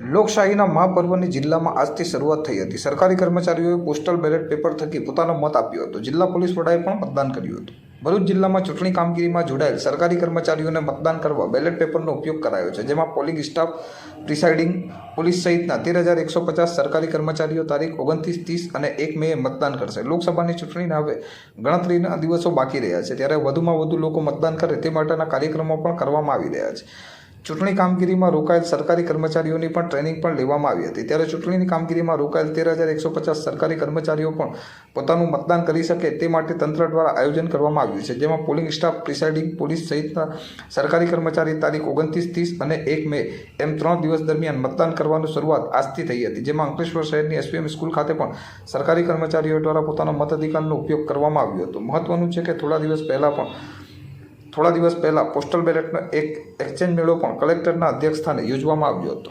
લોકશાહીના મહાપર્વની જિલ્લામાં આજથી શરૂઆત થઈ હતી. સરકારી કર્મચારીઓએ પોસ્ટલ બેલેટ પેપર થકી પોતાનો મત આપ્યો હતો. જિલ્લા પોલીસ વડાએ પણ મતદાન કર્યું હતું. ભરૂચ જિલ્લામાં ચૂંટણી કામગીરીમાં જોડાયેલ સરકારી કર્મચારીઓને મતદાન કરવા બેલેટ પેપરનો ઉપયોગ કરાયો છે, જેમાં પોલિંગ સ્ટાફ, પ્રિસાઇડિંગ, પોલીસ સહિતના તેર હજાર એકસો પચાસ સરકારી કર્મચારીઓ તારીખ ઓગણત્રીસ, ત્રીસ અને એક મેએ મતદાન કરશે. લોકસભાની ચૂંટણીના હવે ગણતરીના દિવસો બાકી રહ્યા છે. ત્યારે વધુમાં વધુ લોકો મતદાન કરે તે માટેના કાર્યક્રમો પણ કરવામાં આવી રહ્યા છે. ચૂંટણી કામગીરીમાં રોકાયેલ સરકારી કર્મચારીઓની પણ ટ્રેનિંગ પણ લેવામાં આવી હતી. ત્યારે ચૂંટણીની કામગીરીમાં રોકાયેલ તેર હજાર એકસો પચાસ સરકારી કર્મચારીઓ પણ પોતાનું મતદાન કરી શકે તે માટે તંત્ર દ્વારા આયોજન કરવામાં આવ્યું છે, જેમાં પોલિંગ સ્ટાફ, પ્રિસાઇડિંગ પોલીસ સહિતના સરકારી કર્મચારી તારીખ ઓગણત્રીસ, ત્રીસ અને એક મે એમ ત્રણ દિવસ દરમિયાન મતદાન કરવાની શરૂઆત આજથી થઈ હતી, જેમાં અંકલેશ્વર શહેરની એસપીએમ સ્કૂલ ખાતે પણ સરકારી કર્મચારીઓ દ્વારા પોતાનો મતાધિકારનો ઉપયોગ કરવામાં આવ્યો હતો. મહત્વનું છે કે થોડા દિવસ પહેલાં પણ થોડા દિવસ પહેલાં પોસ્ટલ બેલેટનો એક એક્સચેન્જ મેળો પણ કલેક્ટરના અધ્યક્ષસ્થાને યોજવામાં આવ્યો હતો.